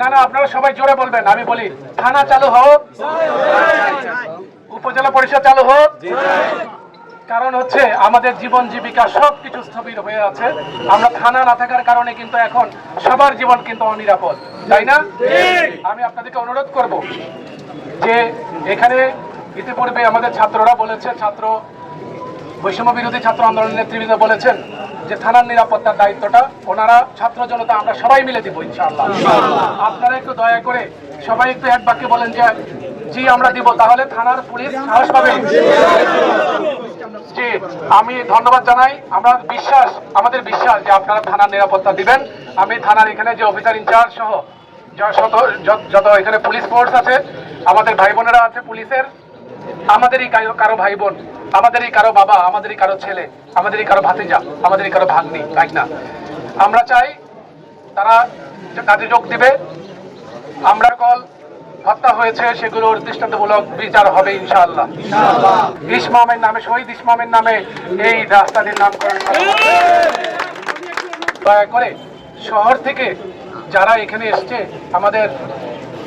না না, আপনারা সবাই জোরে বলবেন, আমি বলি, থানা চালু হোক, উপজেলা পরিষদ চালু হোক, কারণ হচ্ছে আমাদের জীবন জীবিকা সবকিছু স্থবির হয়ে আছে। আমরা থানা না থাকার কারণে কিন্তু এখন সবার জীবন কিন্তু অনিরাপদ, তাই না? আমি আপনাদেরকে অনুরোধ করব যে এখানে ইতিপূর্বে আমাদের ছাত্ররা বলেছে, ছাত্র বৈষম্য বিরোধী ছাত্র আন্দোলনের নেতৃবৃন্দ বলেছেন যে থানার নিরাপত্তার দায়িত্বটা ওনারা ছাত্র জনতা আমরা সবাই মিলে দিব ইনশাআল্লাহ। আপনারা একটু দয়া করে সবাই একটু এক বাক্যে বলেন যে জি আমরা দিব। তাহলে থানার পুলিশ সাহস পাবে। জি আমি ধন্যবাদ জানাই। আমরা বিশ্বাস আমাদের বিশ্বাস যে আপনারা থানার নিরাপত্তা দিবেন। আমি থানার এখানে যে অফিসার ইনচার্জ সহ যত- যত এখানে পুলিশ ফোর্স আছে আমাদের ভাই বোনেরা আছে পুলিশের আমাদেরই কারও কারও ভাই বোন। আমাদেরই কারও বাবা আমাদেরই কারও ছেলে আমাদেরই কারও ভাতিজা আমাদেরই কারও ভাগ্নি তাই না? আমরা চাই তারা কাজে যোগ দিবে। আমরা কল হত্যা হয়েছে সেগুলোর দৃষ্টান্তমূলক বিচার হবে ইনশাআল্লাহ। ইসমামের নামে শহীদ ইসমামের নামে এই রাস্তাটির নামকরণ হবে। দয়া করে শহর থেকে যারা এখানে এসছে আমাদের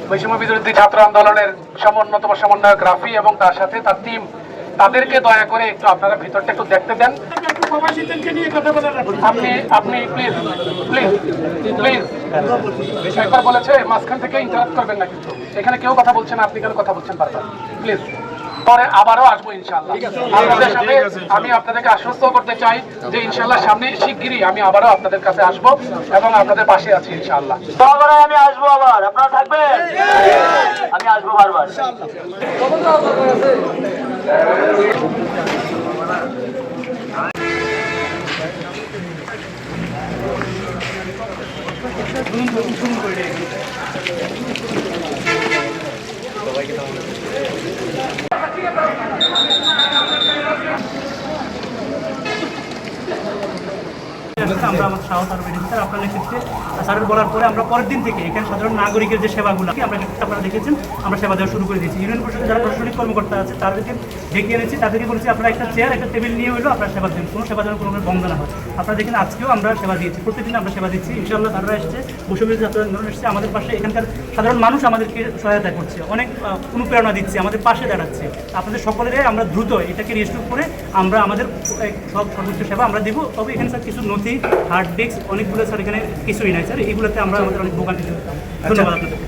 বৈষম্য বিরোধী ছাত্র আন্দোলনের সমন্বতম সমন্বয়ক রাফি এবং তার সাথে তার টিম তাদেরকে দয়া করে একটু আপনারা ভিতরটা একটু দেখতে দেন। আপনি আপনি প্লিজ প্লিজ প্লিজ একবার বলেছে মাঝখান থেকে ইন্টারাপ্ট করবেন না কিন্তু। এখানে কেউ কথা বলছে না আপনি কেন কথা বলছেন বারবার? প্লিজ পরে আবারও আসব ইনশাল্লাহ আপনাদের সাথে আমি আপনাদেরকে আশ্বস্ত করতে চাই যে ইনশাল্লাহ সামনে শিগগিরই আমি আবারও আপনাদের কাছে আসব এবং আপনাদের পাশে আছি ইনশাল্লাহ আমি আসব আবার। আপনারা থাকবেন? আমি আসব বারবার। সবাইকে আমরা আমাদের সাহস আরও বেড়েছি। স্যার, আপনার ক্ষেত্রে স্যারের বলার পরে আমরা পরের দিন থেকে এখানে সাধারণ নাগরিকের যে সেবাগুলো আমরা আপনারা দেখেছেন, আমরা সেবা দেওয়া শুরু করে দিয়েছি। ইউনিয়ন পরিষদে যারা প্রশাসনিক কর্মকর্তা আছে, তাদেরকে ডেকে এনেছি, তাদেরকে বলেছি, আপনারা একটা চেয়ার একটা টেবিল নিয়ে হলেও আপনারা সেবা দেন। কোনো সেবা যেন কোনো বন্ধ না হয়। আপনারা দেখেন, আজকেও আমরা সেবা দিয়েছি, প্রত্যেকদিন আমরা সেবা দিচ্ছি। ইনশাআল্লাহ তারা এসছে বসবির আন্দোলন এসছে। আমাদের পাশে এখানকার সাধারণ মানুষ আমাদেরকে সহায়তা করছে, অনেক অনুপ্রেরণা দিচ্ছে, আমাদের পাশে দাঁড়াচ্ছে। আপনাদের সকলের আমরা দ্রুত এটাকে রেজিস্টার করে আমরা আমাদের সব সর্বোচ্চ সেবা আমরা দিব। তবে এখানে স্যার কিছু নথি হার্ড ডিস্ক অনেকগুলো স্যার এখানে কিছুই নাই স্যার এগুলোতে আমরা আমাদের অনেক ভোগান্তি ধন্যবাদ আপনাদের।